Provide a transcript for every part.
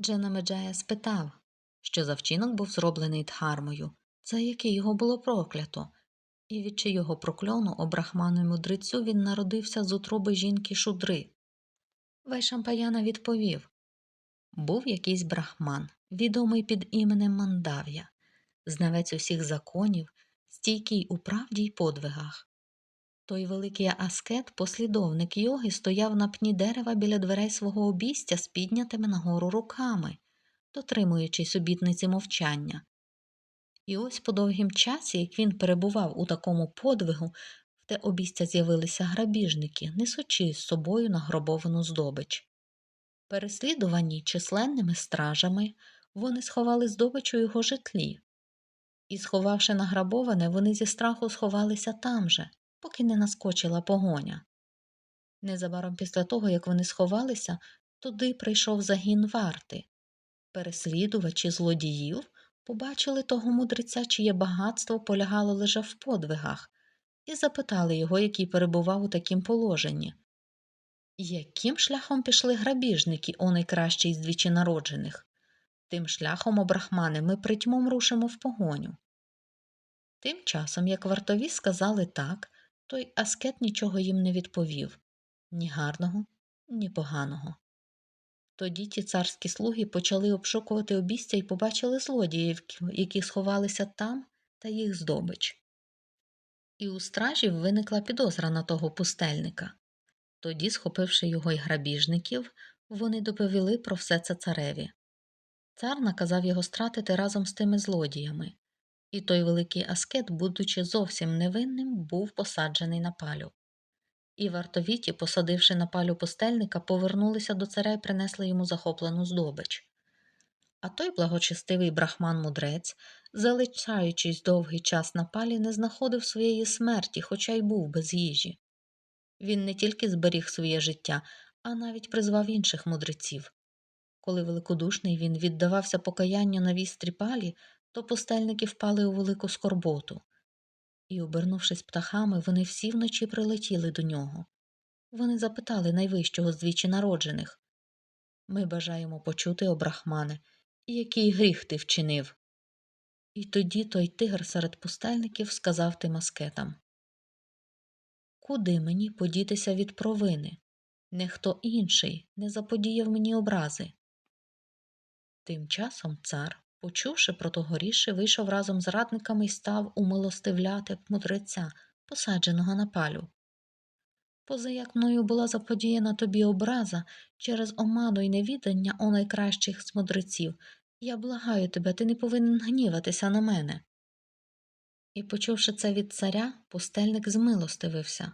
Джена Меджая спитав, що за вчинок був зроблений Дхармою, за який його було проклято, і від чийого прокльону обрахману мудрецю він народився з утроби жінки Шудри. Вайшампаяна відповів був якийсь брахман, відомий під іменем Мандав'я, знавець усіх законів, стійкий у правді й подвигах. Той великий аскет, послідовник йоги, стояв на пні дерева біля дверей свого обістя з піднятими нагору руками, дотримуючись обітниці мовчання. І ось по довгім часі, як він перебував у такому подвигу, в те обістя з'явилися грабіжники, несучи з собою нагробовану здобич. Переслідувані численними стражами, вони сховали здобич у його житлі. І, сховавши награбоване, вони зі страху сховалися там же, поки не наскочила погоня. Незабаром після того, як вони сховалися, туди прийшов загін варти. Переслідувачі злодіїв побачили того мудреця, чиє багатство полягало лише в подвигах, і запитали його, який перебував у такім положенні. Яким шляхом пішли грабіжники, о найкращий з двічі народжених? Тим шляхом, обрахмани, ми притьмом рушимо в погоню. Тим часом, як вартові сказали так, той аскет нічого їм не відповів ні гарного, ні поганого. Тоді ті царські слуги почали обшукувати обістя і побачили злодіїв, які сховалися там та їх здобич. І у стражів виникла підозра на того пустельника. Тоді, схопивши його й грабіжників, вони доповіли про все це цареві. Цар наказав його стратити разом з тими злодіями, і той великий аскет, будучи зовсім невинним, був посаджений на палю. І вартовіті, посадивши на палю пустельника, повернулися до царя і принесли йому захоплену здобич. А той благочестивий брахман мудрець, залишаючись довгий час на палі, не знаходив своєї смерті, хоча й був без їжі. Він не тільки зберіг своє життя, а навіть призвав інших мудреців. Коли великодушний він віддавався покаянню на вістрі палі, то пустельники впали у велику скорботу. І, обернувшись птахами, вони всі вночі прилетіли до нього. Вони запитали найвищого з двічі народжених Ми бажаємо почути, обрахмане, який гріх ти вчинив. І тоді той тигр серед пустельників сказав тим аскетам Куди мені подітися від провини? Не хто інший не заподіяв мені образи. Тим часом цар, почувши про того ріші, вийшов разом з радниками і став умилостивляти мудреця, посадженого на палю. Поза як мною була заподіяна тобі образа через оману й невідання о найкращих з мудреців, я благаю тебе, ти не повинен гніватися на мене. І, почувши це від царя, пустельник змилостивився.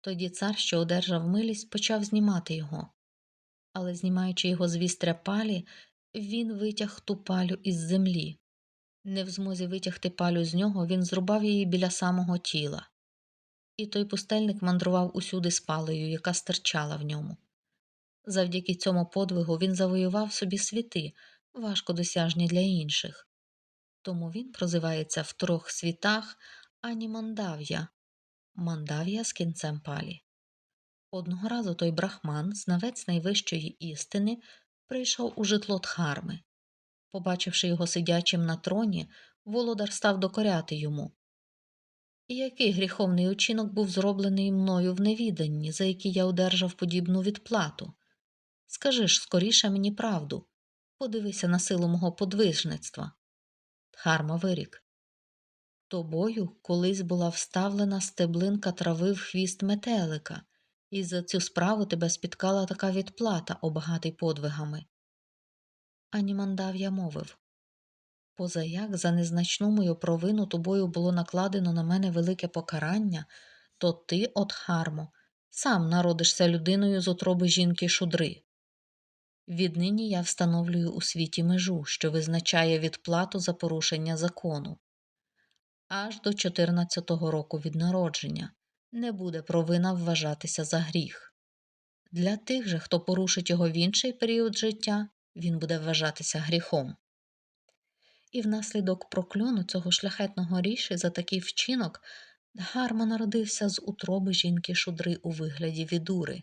Тоді цар, що одержав милість, почав знімати його. Але, знімаючи його з вістря палі, він витяг ту палю із землі. Не в змозі витягти палю з нього, він зрубав її біля самого тіла. І той пустельник мандрував усюди з палею, яка стирчала в ньому. Завдяки цьому подвигу він завоював собі світи, важко досяжні для інших. Тому він прозивається в трьох світах ані Мандав'я, Мандав'я з кінцем палі. Одного разу той брахман, знавець найвищої істини, прийшов у житло Дхарми. Побачивши його сидячим на троні, володар став докоряти йому. Який гріховний учинок був зроблений мною в невіданні, за який я одержав подібну відплату? Скажи ж скоріше мені правду, подивися на силу мого подвижництва. Дхарма вирік. Тобою колись була вставлена стеблинка трави в хвіст метелика, і за цю справу тебе спіткала така відплата, обагатий подвигами. Ані Мандав'я мовив Позаяк за незначну мою провину тобою було накладено на мене велике покарання, то ти, от Хармо, сам народишся людиною з отроби жінки шудри. Віднині я встановлюю у світі межу, що визначає відплату за порушення закону. Аж до 14-го року від народження не буде провина вважатися за гріх. Для тих же, хто порушить його в інший період життя, він буде вважатися гріхом. І внаслідок прокльону цього шляхетного ріші за такий вчинок Дхарма народився з утроби жінки шудри у вигляді відури.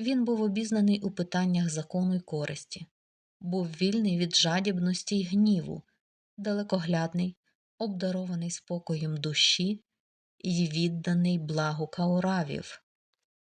Він був обізнаний у питаннях закону й користі, був вільний від жадібності й гніву, далекоглядний, обдарований спокоєм душі і відданий благу кауравів.